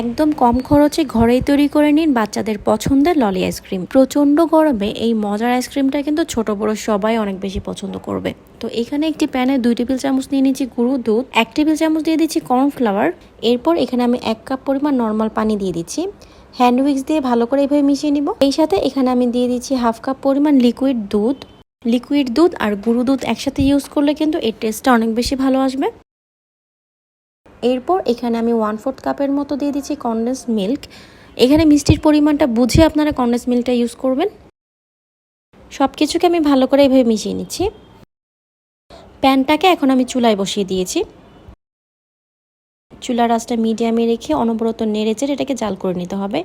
একদম কম খরচে ঘরেই তৈরি করে নিন বাচ্চাদের পছন্দের ললি আইসক্রিম। প্রচণ্ড গরমে এই মজার আইসক্রিমটা কিন্তু ছোট বড় সবাই অনেক বেশি পছন্দ করবে। তো এখানে একটি প্যানে দুই টেবিল চামচ নিয়ে নিচ্ছি গুঁড়ো দুধ, এক টেবিল চামচ দিয়ে দিচ্ছি কর্নফ্লাওয়ার। এরপর এখানে আমি এক কাপ পরিমাণ নর্মাল পানি দিয়ে দিচ্ছি। হ্যান্ড উইক্স দিয়ে ভালো করে এভাবে মিশিয়ে নিব। এই সাথে এখানে আমি দিয়ে দিচ্ছি হাফ কাপ পরিমাণ লিকুইড দুধ। লিকুইড দুধ আর গুঁড়ো দুধ একসাথে ইউজ করলে কিন্তু এর টেস্টটা অনেক বেশি ভালো আসবে। এরপর এখানে আমি ওয়ান ফোর্থ কাপের মতো দিয়ে দিচ্ছি কনডেন্স মিল্ক এখানে মিষ্টির পরিমাণটা বুঝে আপনারা কনডেন্স মিল্কটা ইউজ করবেন। সব কিছুকে আমি ভালো করে এভাবে মিশিয়ে নিচ্ছি। প্যানটাকে এখন আমি চুলায় বসিয়ে দিয়েছি। চুলার আঁচটা মিডিয়ামে রেখে অনবরত নেড়েচেড়ে এটাকে জাল করে নিতে হবে।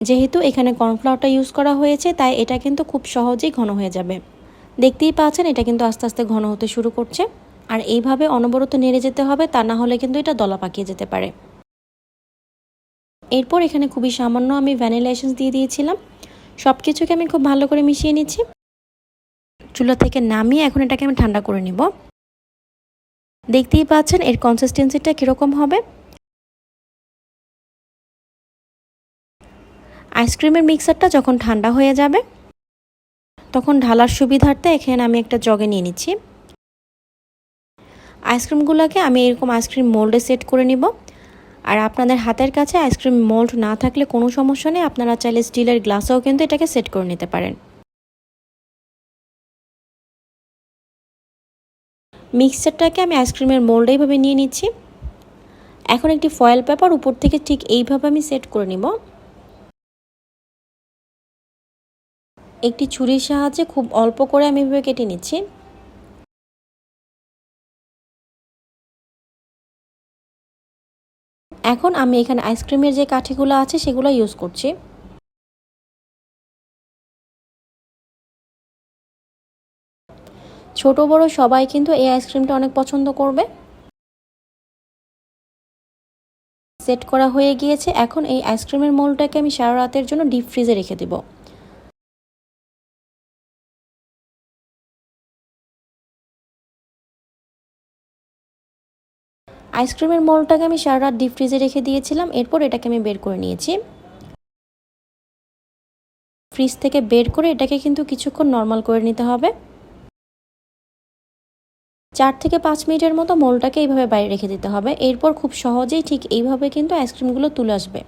যেহেতু এখানে কর্নফ্লাওয়ারটা ইউজ করা হয়েছে, তাই এটা কিন্তু খুব সহজেই ঘন হয়ে যাবে। দেখতেই পাচ্ছেন, এটা কিন্তু আস্তে আস্তে ঘন হতে শুরু করছে। আর এইভাবে অনবরত নেড়ে যেতে হবে, তা না হলে কিন্তু এটা দলা পাকিয়ে যেতে পারে। এরপর এখানে খুবই সামান্য আমি ভ্যানিলা এসেন্স দিয়ে দিয়েছিলাম। সব কিছুকে আমি খুব ভালো করে মিশিয়ে নিচ্ছি। চুলা থেকে নামিয়ে এখন এটাকে আমি ঠান্ডা করে নিব। দেখতেই পাচ্ছেন এর কনসিস্টেন্সিটা কীরকম হবে। আইসক্রিমের মিক্সারটা যখন ঠান্ডা হয়ে যাবে, তখন ঢালার সুবিধার্থে এখানে আমি একটা জগে নিয়ে নিচ্ছি। আইসক্রিমগুলোকে আমি এরকম আইসক্রিম মোল্ডে সেট করে নিব। আর আপনাদের হাতের কাছে আইসক্রিম মোল্ড না থাকলে কোনো সমস্যা নেই, আপনারা চাইলে স্টিলের গ্লাসেও কিন্তু এটাকে সেট করে নিতে পারেন। মিক্সচারটাকে আমি আইসক্রিমের মোল্ডে এইভাবে নিয়ে নিচ্ছি। এখন একটি ফয়েল পেপার উপর থেকে ঠিক এইভাবে আমি সেট করে নিব। একটি ছুরির সাহায্যে খুব অল্প করে আমি এভাবে কেটে নিচ্ছি। এখন আমি এখানে আইসক্রিমের যে কাঠিগুলো আছে, সেগুলো ইউজ করছি। ছোট, বড় সবাই কিন্তু এই আইসক্রিমটা অনেক পছন্দ করবে। সেট করা হয়ে গিয়েছে। এখন এই আইসক্রিমের মোলটাকে আমি সারা রাতের জন্য ডিপ ফ্রিজে রেখে দেব। আইসক্রিমের মোলটাকে আমি সারা রাত ডিপ ফ্রিজে রেখে দিয়েছিলাম, এরপর এটাকে আমি বের করে নিয়েছি। ফ্রিজ থেকে বের করে এটাকে কিন্তু কিছুক্ষণ নর্মাল করে নিতে হবে। চার থেকে পাঁচ মিনিটের মতো মোলটাকে এইভাবে বাইরে রেখে দিতে হবে। এরপর খুব সহজেই ঠিক এইভাবে কিন্তু আইসক্রিমগুলো তুলে আসবে।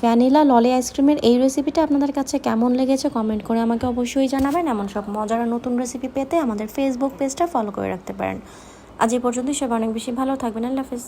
ভ্যানিলা ললি আইসক্রিমের এই রেসিপিটা আপনাদের কাছে কেমন লেগেছে কমেন্ট করে আমাকে অবশ্যই জানাবেন। এমন সব মজার নতুন রেসিপি পেতে আমাদের ফেসবুক পেজটা ফলো করে রাখতে পারেন। আজ এই পর্যন্তই সবাই অনেক বেশি ভালো থাকবেন। আল্লাহ হাফিজ।